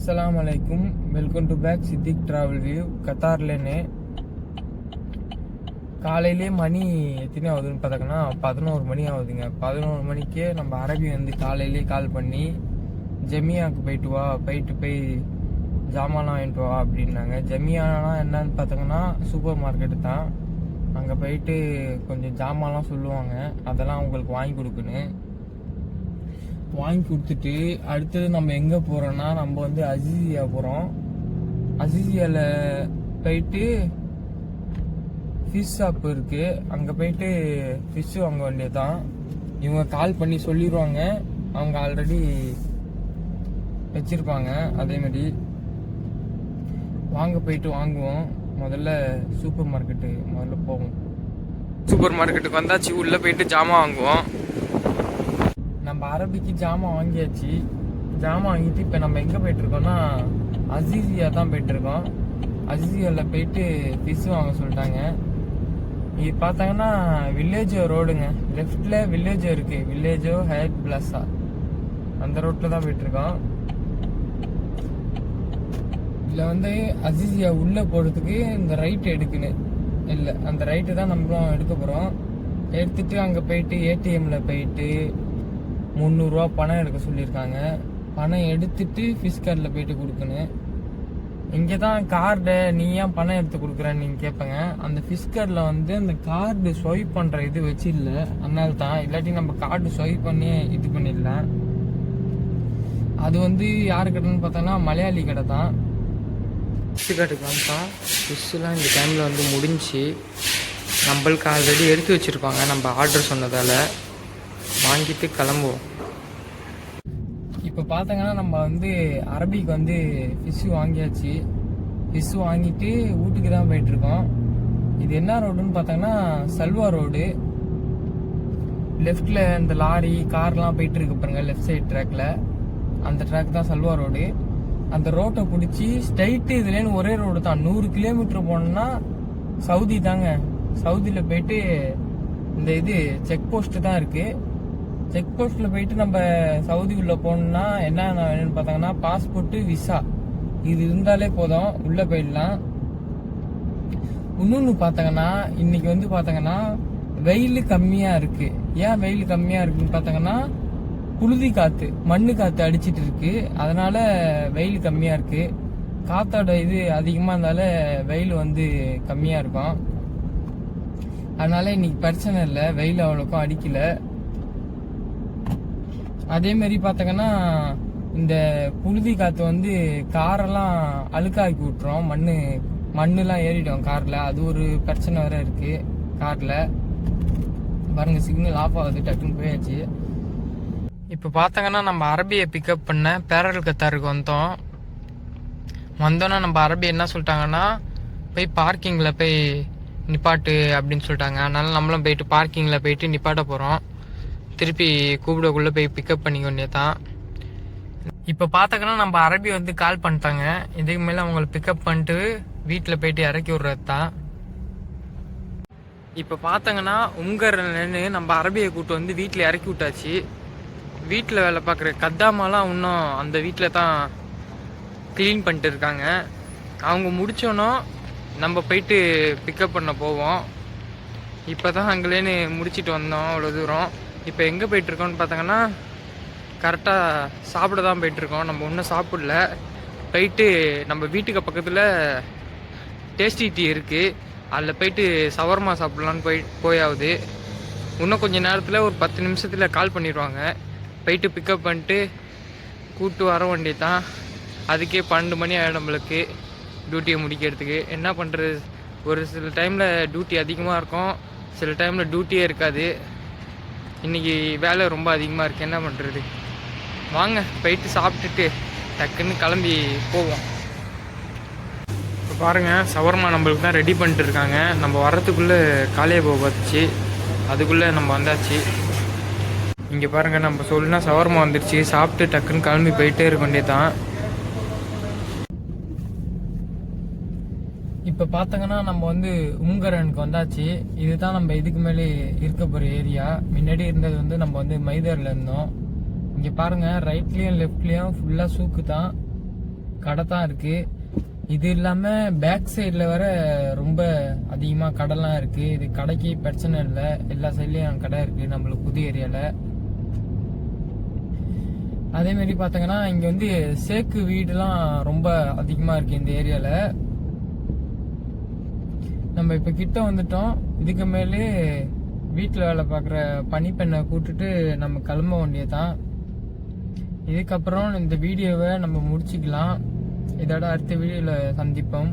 அஸ்லாம் வலைக்கும் welcome to back Siddique travel view கத்தார்லேன்னு காலையிலே மணி எத்தனை ஆகுதுன்னு பார்த்தாங்கன்னா பதினோரு மணி ஆகுதுங்க. பதினோரு மணிக்கே நம்ம அரபி வந்து காலையிலே கால் பண்ணி ஜெமியாவுக்கு போயிட்டு வா போயிட்டு போய் ஜாமான்லாம் வாங்கிட்டு வா அப்படின்னாங்க. ஜெமியானா என்னன்னு பார்த்தாங்கன்னா சூப்பர் மார்க்கெட்டு தான். அங்கே போயிட்டு கொஞ்சம் ஜாமான்லாம் சொல்லுவாங்க. அதெல்லாம் அவங்களுக்கு வாங்கி கொடுக்குன்னு வாங்கி கொடுத்துட்டு அடுத்தது நம்ம எங்கே போகிறோன்னா நம்ம வந்து அசிசியா போகிறோம் அசிசியாவில் போயிட்டு ஃபிஷ் ஷாப் இருக்குது அங்கே போயிட்டு ஃபிஷ் வாங்க வேண்டியது தான் இவங்க கால் பண்ணி சொல்லிடுவாங்க அவங்க ஆல்ரெடி வச்சுருப்பாங்க. அதே மாதிரி வாங்க போயிட்டு வாங்குவோம். முதல்ல சூப்பர் மார்க்கெட்டு முதல்ல போவோம். சூப்பர் மார்க்கெட்டுக்கு வந்தாச்சு. உள்ளே போயிட்டு ஜாமான் வாங்குவோம். நம்ம அரபிக்கு ஜாமான் வாங்கியாச்சு. ஜாமான் வாங்கிட்டு இப்போ நம்ம எங்கே போயிட்டுருக்கோம்னா அசிசியா தான் போயிட்டுருக்கோம். அசிசியாவில் போயிட்டு ஃபிஷ் வாங்க சொல்லிட்டாங்க. இது பார்த்தாங்கன்னா வில்லேஜோ ரோடுங்க லெஃப்டில் வில்லேஜோ இருக்குது வில்லேஜோ ஹயட் பிளஸா அந்த ரோட்டில் தான் போயிட்டுருக்கோம். இதில் வந்து அசிசியா உள்ளே போகிறதுக்கு இந்த ரைட் எடுக்கணும் இல்லை அந்த ரைட்டு தான் நம்மளும் எடுக்க போகிறோம் எடுத்துட்டு அங்கே போயிட்டு ஏடிஎம்மில் போயிட்டு முந்நூறுரூவா பணம் எடுக்க சொல்லியிருக்காங்க. பணம் எடுத்துட்டு ஃபிஷ் கார்டில் போயிட்டு கொடுக்கணும். இங்கே தான் கார்டை நீ ஏன் பணம் எடுத்து கொடுக்குறேன்னு நீங்கள் கேட்பேங்க. அந்த ஃபிஷ் கார்டில் வந்து அந்த கார்டு ஸ்வைப் பண்ணுற இது வச்சு இல்லை. அதனால தான் இல்லாட்டி நம்ம கார்டு ஸ்வைப் பண்ணி இது பண்ணிடலாம் அது வந்து யார் கடைன்னு பார்த்தோன்னா மலையாளி கடை தான். ஃபிஷ் கார்டுக்கு வந்துட்டோம் ஃபிஷ்ஷெலாம் இந்த டைமில் வந்து முடிஞ்சு நம்மளுக்கு ஆல்ரெடி எடுத்து வச்சுருப்பாங்க. நம்ம ஆர்டர் சொன்னதால். வாங்கிட்டு கிளம்புவோம். இப்போ பார்த்தங்கன்னா நம்ம வந்து அரபிக்கு வந்து ஃபிஷ்ஷு வாங்கியாச்சு. ஃபிஷ்ஷு வாங்கிட்டு வீட்டுக்கு தான் போயிட்டுருக்கோம். இது என்ன ரோடுன்னு பார்த்தோங்கன்னா சல்வா ரோடு லெஃப்டில் இந்த லாரி கார்லாம் போயிட்டு இருக்கு பாருங்க லெஃப்ட் சைடு ட்ராக்ல அந்த ட்ராக் தான் சல்வா ரோடு அந்த ரோட்டை பிடிச்சி ஸ்ட்ரைட்டு இதுலேன்னு ஒரே ரோடு தான். நூறு கிலோமீட்டர் போனோம்னா சவுதி தாங்க. சவுதியில் போயிட்டு இந்த இது செக் போஸ்ட் தான் இருக்குது செக் போஸ்ட்ல போயிட்டு நம்ம சவுதி உள்ள போகணுன்னா என்ன வேணும்னு பார்த்தாங்கன்னா பாஸ்போர்ட் விசா. இது இருந்தாலே போதும். உள்ள போயிடலாம். இன்னொன்று பார்த்தாங்கன்னா இன்னைக்கு வந்து பார்த்தாங்கன்னா வெயில் கம்மியா இருக்கு. ஏன் வெயில் கம்மியா இருக்குன்னு பார்த்தாங்கன்னா புழுதி காத்து மண்ணு காத்து அடிச்சிட்டு இருக்கு. அதனால வெயில் கம்மியா இருக்கு. காத்தோட இது அதிகமா இருந்தால வெயில் வந்து கம்மியா இருக்கும். அதனால இன்னைக்கு பிரச்சனை இல்லை. வெயில் அவ்வளோக்கும் அடிக்கலை. அதே மாதிரி இந்த புழுதி காற்று வந்து காரெல்லாம் அழுக்காக்கி விட்டுரும். மண்ணு மண்ணுலாம் ஏறிடும் காரில். அது ஒரு பிரச்சனை வேற இருக்கு காரில். பாருங்க சிக்னல் ஆஃப் ஆகுது டக்குன்னு போயாச்சு. இப்போ பார்த்தாங்கன்னா நம்ம அரபியை பிக்கப் பண்ண பேரல் கத்தாருக்கு வந்தோம். வந்தோன்னா நம்ம அரபி என்ன சொல்லிட்டாங்கன்னா போய் பார்க்கிங்கில் போய் நிப்பாட்டு அப்படின்னு சொல்லிட்டாங்க. அதனால நம்மளும் போயிட்டு பார்க்கிங்கில் போயிட்டு நிப்பாட்ட போகிறோம் திருப்பி கூப்பிடக்குள்ளே போய் பிக்கப் பண்ணிக்க வேண்டியதான் இப்போ பார்த்தாங்கன்னா நம்ம அரபி வந்து கால் பண்ணிட்டாங்க. இதுக்கு மேலே அவங்கள பிக்கப் பண்ணிட்டு வீட்டில் போயிட்டு இறக்கி விட்றது தான் இப்போ பார்த்தாங்கன்னா உங்கர்லன்னு நம்ம அரபியை கூட்டு வந்து வீட்டில் இறக்கி விட்டாச்சு. வீட்டில் வேலை பார்க்குற கத்தாமாலாம் இன்னும் அந்த வீட்டில் தான் க்ளீன் பண்ணிட்டு இருக்காங்க. அவங்க முடிச்சோன்னோ நம்ம போயிட்டு பிக்கப் பண்ண போவோம். இப்போ தான் அங்கேலேன்னு முடிச்சிட்டு வந்தோம் அவ்வளோ தூரம். இப்போ எங்கே போயிட்டுருக்கோம்னு பார்த்தாங்கன்னா கரெக்டாக சாப்பிட தான் போயிட்டுருக்கோம். நம்ம ஒன்றும் சாப்பிடல. போயிட்டு நம்ம வீட்டுக்கு பக்கத்தில் டேஸ்டி டீ இருக்குது அதில் போயிட்டு சவர்மா சாப்பிட்லான்னு போய் போயாவது. இன்னும் கொஞ்ச நேரத்தில் ஒரு பத்து நிமிஷத்தில் கால் பண்ணிடுவாங்க. போயிட்டு பிக்கப் பண்ணிட்டு கூப்பிட்டு வர வேண்டியது தான் அதுக்கே பன்னெண்டு மணி ஆகிடும் நம்மளுக்கு டியூட்டியை முடிக்கிறதுக்கு. என்ன பண்ணுறது ஒரு சில டைமில் டியூட்டி அதிகமாக இருக்கும். சில டைமில் டியூட்டியே இருக்காது. இன்னைக்கு வேலை ரொம்ப அதிகமாக இருக்குது என்ன பண்ணுறது வாங்க போயிட்டு சாப்பிட்டுட்டு டக்குன்னு கிளம்பி போவோம். இப்போ பாருங்கள் சவர்மா நம்மளுக்கு தான் ரெடி பண்ணிட்டு இருக்காங்க. நம்ம வர்றதுக்குள்ளே காலையே போக பார்த்துச்சு அதுக்குள்ளே நம்ம வந்தாச்சு. இங்கே பாருங்கள் நம்ம சொல்லுனா சவர்மா வந்துருச்சு. சாப்பிட்டு டக்குன்னு கிளம்பி போயிட்டே இருக்க வேண்டியதான் இப்போ பார்த்தங்கன்னா நம்ம வந்து உங்கரனுக்கு வந்தாச்சு. இதுதான் நம்ம இதுக்கு மேலே இருக்க போகிற ஏரியா. முன்னாடி இருந்தது வந்து நம்ம வந்து மைதரில் இருந்தோம். இங்கே பாருங்க ரைட்லேயும் லெஃப்ட்லேயும் ஃபுல்லாக சூக்கு தான். கடை தான் இருக்கு. இது இல்லாம பேக் சைடில் வர ரொம்ப அதிகமா கடைலாம் இருக்கு. இது கடைக்கு பிரச்சனை இல்லை. எல்லா சைட்லயும் கடை இருக்கு நம்மளுக்கு புது ஏரியால. அதே மாதிரி பாத்தீங்கன்னா இங்க வந்து சேக்கு வீடுலாம் ரொம்ப அதிகமா இருக்கு இந்த ஏரியால. நம்ம இப்போ கிட்ட வந்துட்டோம். இதுக்கு மேலே வீட்டில் வேலை பார்க்குற பனிப்பெண்ணை கூட்டுட்டு நம்ம கிளம்ப வேண்டியதான் இதுக்கப்புறம் இந்த வீடியோவை நம்ம முடிச்சுக்கலாம். இதோட அடுத்த வீடியோவில் சந்திப்போம்.